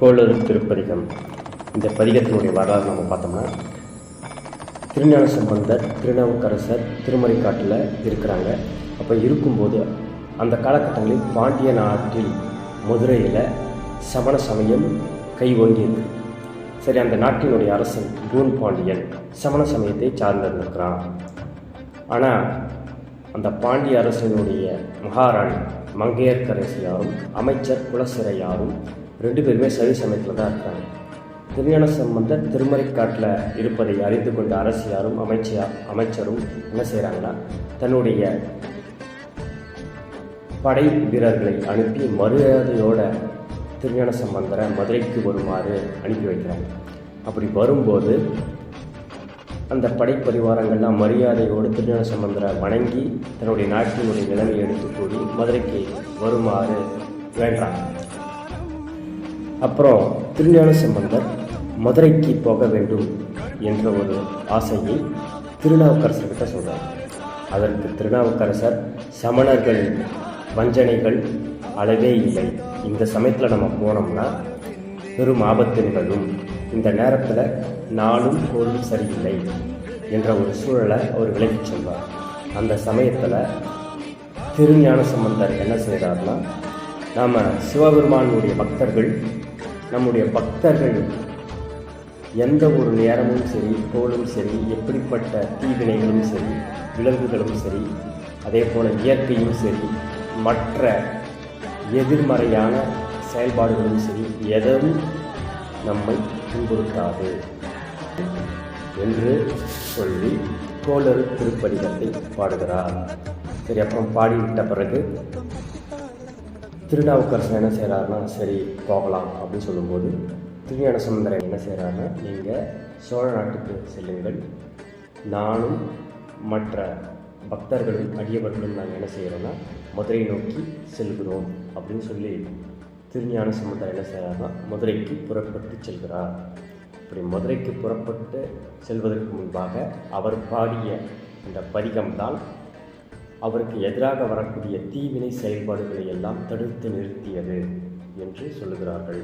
கோளறு திருப்பதிகம். இந்த பதிகத்தினுடைய வரலாறு நம்ம பார்த்தோம்னா திருஞான சம்பந்தர் திருநாவுக்கரசர் திருமறைக்காட்டில் இருக்கிறாங்க. அப்போ இருக்கும்போது அந்த காலகட்டங்களில் பாண்டிய நாட்டில் மதுரையில் சமண சமயம் கை ஓங்கியது சரி அந்த நாட்டினுடைய அரசன் பூன் பாண்டியன் சமண சமயத்தை சார்ந்திருந்திருக்கிறான். ஆனால் அந்த பாண்டிய அரசனுடைய மகாராணி மங்கையர்க்கரசியாரும் அமைச்சர் குலசிறையாரும் ரெண்டு பேருமே சரி சமயத்தில் தான் இருக்காங்க. திருஞான சம்பந்தர் திருமறைக்காட்டில் இருப்பதை அறிந்து கொண்ட அரசியாரும் அமைச்சியா அமைச்சரும் என்ன செய்கிறாங்கன்னா தன்னுடைய படை வீரர்களை அனுப்பி மரியாதையோட திருஞான சம்பந்தரை மதுரைக்கு வருமாறு அனுப்பி வைக்கிறாங்க. அப்படி வரும்போது அந்த படைப்பரிவாரங்கள்லாம் மரியாதையோடு திருஞான சம்பந்தரை வணங்கி தன்னுடைய நாட்டினுடைய நிலைமை எடுத்து கூறி மதுரைக்கு வருமாறு வேண்டாம். அப்புறம் திருஞான சம்பந்தர் மதுரைக்கு போக வேண்டும் என்ற ஒரு ஆசையை திருநாவுக்கரசர்கிட்ட சொல்கிறார் அதற்கு திருநாவுக்கரசர் சமணர்கள் வஞ்சனைகள் அளவே இல்லை. இந்த சமயத்தில் நம்ம போனோம்னா பெரும் ஆபத்து நிகழும். இந்த நேரத்தில் நாளும் கோளும் சரியில்லை என்ற ஒரு சூழலை அவர் விலகி சொல்வார் அந்த சமயத்தில் திருஞான சம்பந்தர் என்ன செய்கிறார்னா நாம் சிவபெருமானுடைய பக்தர்கள் நம்முடைய பக்தர்கள் எந்த ஒரு நேரமும் சரி தோளும் சரி எப்படிப்பட்ட தீவினைகளும் சரி விலங்குகளும் சரி அதே போல் இயற்கையும் சரி மற்ற எதிர்மறையான செயல்பாடுகளும் சரி எதுவும் நம்மை துன்புறுத்தாது என்று சொல்லி கோளறு திருப்பதிகத்தை பாடுகிறார். சரி அப்புறம் பாடிவிட்ட பிறகு திருநாவுக்கரசன் என்ன செய்கிறாருன்னா சரி போகலாம் அப்படின்னு சொல்லும்போது திருஞான சமுந்தரம் என்ன செய்கிறாருன்னா நீங்கள் சோழ நாட்டுக்கு செல்லுங்கள். நானும் மற்ற பக்தர்களும் அடியவர்களும் நாங்கள் என்ன செய்கிறோன்னா மதுரை நோக்கி செல்கிறோம் அப்படின்னு சொல்லி திருஞான சமுதாயம் என்ன செய்கிறாருன்னா மதுரைக்கு புறப்பட்டு செல்கிறார். இப்படி மதுரைக்கு புறப்பட்டு செல்வதற்கு முன்பாக அவர் பாடிய இந்த பதிகம்தான் அவருக்கு எதிராக வரக்கூடிய தீவினை செயல்பாடுகளை எல்லாம் தடுத்து நிறுத்தியது என்று சொல்லுகிறார்கள்.